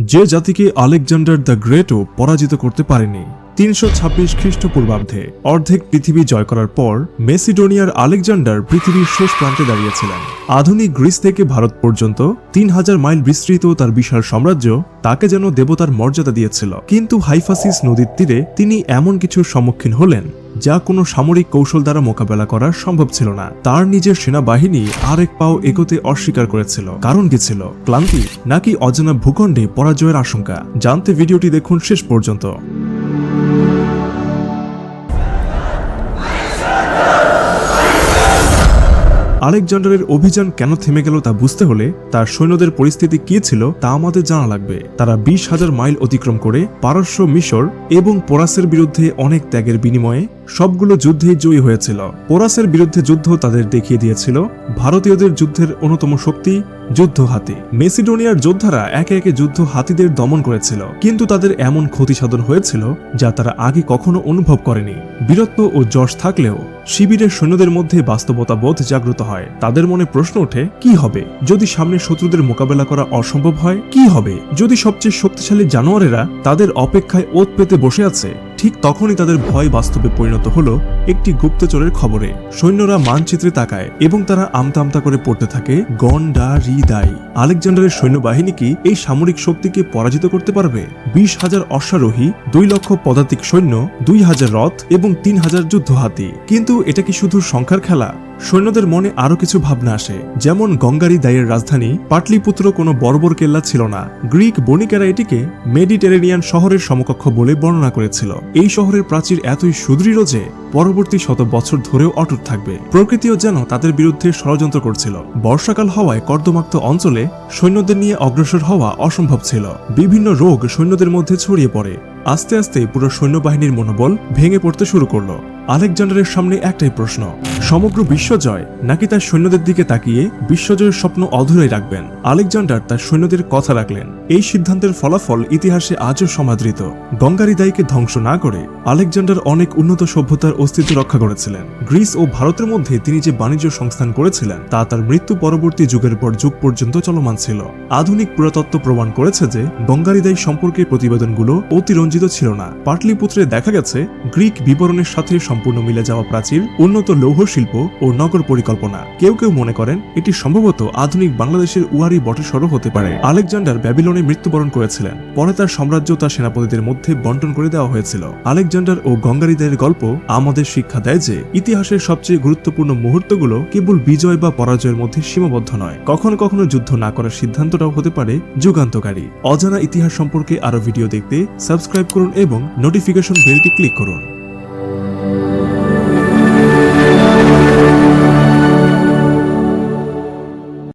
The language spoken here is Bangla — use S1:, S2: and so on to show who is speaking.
S1: যে জাতিকে আলেকজান্ডার দ্য গ্রেটও পরাজিত করতে পারেনি। তিনশো ছাব্বিশ খ্রিস্টপূর্বাব্দে অর্ধেক পৃথিবী জয় করার পর মেসিডোনিয়ার আলেকজান্ডার পৃথিবীর শেষ প্রান্তে দাঁড়িয়েছিলেন। আধুনিক গ্রিস থেকে ভারত পর্যন্ত তিন হাজার মাইল বিস্তৃত তার বিশাল সাম্রাজ্য তাকে যেন দেবতার মর্যাদা দিয়েছিল। কিন্তু হাইফাসিস নদীর তীরে তিনি এমন কিছুর সম্মুখীন হলেন। যা কোনো সামরিক কৌশল দ্বারা মোকাবেলা করা সম্ভব ছিল না। তার নিজের সেনাবাহিনী আরেক পাও এগোতে অস্বীকার করেছিল। কারণ কি ছিল? ক্লান্তি নাকি অজানা ভূখণ্ডে পরাজয়ের আশঙ্কা? জানতে ভিডিওটি দেখুন শেষ পর্যন্ত। আলেকজান্ডারের অভিযান কেন থেমে গেল তা বুঝতে হলে তার সৈন্যদের পরিস্থিতি কি ছিল তা আমাদের জানা লাগবে। তারা বিশ হাজার মাইল অতিক্রম করে পারস্য মিশর এবং পোরাসের বিরুদ্ধে অনেক ত্যাগের বিনিময়ে সবগুলো যুদ্ধেই জয়ী হয়েছিল। পোরাসের বিরুদ্ধে যুদ্ধ তাদের দেখিয়ে দিয়েছিল। ভারতীয়দের যুদ্ধের অন্যতম শক্তি যুদ্ধ হাতি। মেসিডোনিয়ার যোদ্ধারা একে একে যুদ্ধ হাতিদের দমন করেছিল। কিন্তু তাদের এমন ক্ষতি সাধন হয়েছিল যা তারা আগে কখনো অনুভব করেনি। বীরত্ব ও যশ থাকলেও শিবিরের সৈন্যদের মধ্যে বাস্তবতা বোধ জাগ্রত হয়। তাদের মনে প্রশ্ন ওঠে, কি হবে? যদি সামনে শত্রুদের মোকাবেলা করা অসম্ভব হয়, কি হবে? যদি সবচেয়ে শক্তিশালী জানোয়ারেরা তাদের অপেক্ষায় ওত পেতে বসে আছে ঠিক তখনই তাদের ভয় বাস্তবে পরিণত হল একটি গুপ্তচরের খবরে। সৈন্যরা মানচিত্রে তাকায় এবং তারা আমতা আমতা করে পড়তে থাকে গন্ডা রিদাই আলেকজান্ডারের সৈন্যবাহিনী কি এই সামরিক শক্তিকে পরাজিত করতে পারবে? বিশ হাজার অশ্বারোহী, দুই লক্ষ পদাতিক সৈন্য, দুই হাজার রথ এবং তিন হাজার যুদ্ধ হাতি কিন্তু এটা কি শুধু সংখ্যার খেলা? সৈন্যদের মনে আরও কিছু ভাবনা আসে। যেমন গঙ্গারি দায়ের রাজধানী, পাটলিপুত্র কোনো বর্বর কেল্লা ছিল না। গ্রিক বণিকেরা এটিকে মেডিটেরেনিয়ান শহরের সমকক্ষ বলে বর্ণনা করেছিল। এই শহরের প্রাচীর এতই সুদৃঢ় যে পরবর্তী শত বছর ধরেও অটুট থাকবে। প্রকৃতিও যেন তাদের বিরুদ্ধে ষড়যন্ত্র করছিল। বর্ষাকাল হওয়ায় কর্দমাক্ত অঞ্চলে সৈন্যদের নিয়ে অগ্রসর হওয়া অসম্ভব ছিল। বিভিন্ন রোগ সৈন্যদের মধ্যে ছড়িয়ে পড়ে। আস্তে আস্তে পুরো সৈন্যবাহিনীর মনোবল ভেঙে পড়তে শুরু করল। আলেকজান্ডারের সামনে একটাই প্রশ্ন, সমগ্র বিশ্বজয় নাকি তার সৈন্যদের দিকে তাকিয়ে বিশ্বজয়ের স্বপ্ন অধুরাই রাখবেন? আলেকজান্ডার তার সৈন্যদের কথা রাখলেন। এই সিদ্ধান্তের ফলাফল ইতিহাসে আজও সমাদৃত। গঙ্গারিদাইকে ধ্বংস না করে আলেকজান্ডার অনেক উন্নত সভ্যতার অস্তিত্ব রক্ষা করেছিলেন। গ্রিস ও ভারতের মধ্যে তিনি যে বাণিজ্য সংস্থান করেছিলেন, তা তার মৃত্যু পরবর্তী যুগের পর যুগ পর্যন্ত চলমান ছিল। আধুনিক পুরাতত্ত্ব প্রমাণ করেছে যে গঙ্গারিদাই সম্পর্কে প্রতিবেদনগুলো অতিরঞ্জিত ছিল না। পাটলিপুত্রে দেখা গেছে, গ্রিক বিবরণের সাথে সম্পূর্ণ মিলে যাওয়া প্রাচীর, উন্নত লৌহ শিল্প ও নগর পরিকল্পনা। কেউ কেউ মনে করেন এটি সম্ভবত আধুনিক বাংলাদেশের উয়ারি বটেসরও হতে পারে। আলেকজান্ডার ব্যাবিলনে মৃত্যুবরণ করেছিলেন। পরে তার সাম্রাজ্য তার সেনাপতিদের মধ্যে বন্টন করে দেওয়া হয়েছিল। আলেকজান্ডার ও গঙ্গারিদের গল্প আমাদের শিক্ষা দেয় যে, ইতিহাসের সবচেয়ে গুরুত্বপূর্ণ মুহূর্তগুলো কেবল বিজয় বা পরাজয়ের মধ্যে সীমাবদ্ধ নয়। কখনো কখনো যুদ্ধ না করার সিদ্ধান্তটাও হতে পারে যুগান্তকারী। অজানা ইতিহাস সম্পর্কে আরও ভিডিও দেখতে সাবস্ক্রাইব করুন এবং নোটিফিকেশন বেলটি ক্লিক করুন।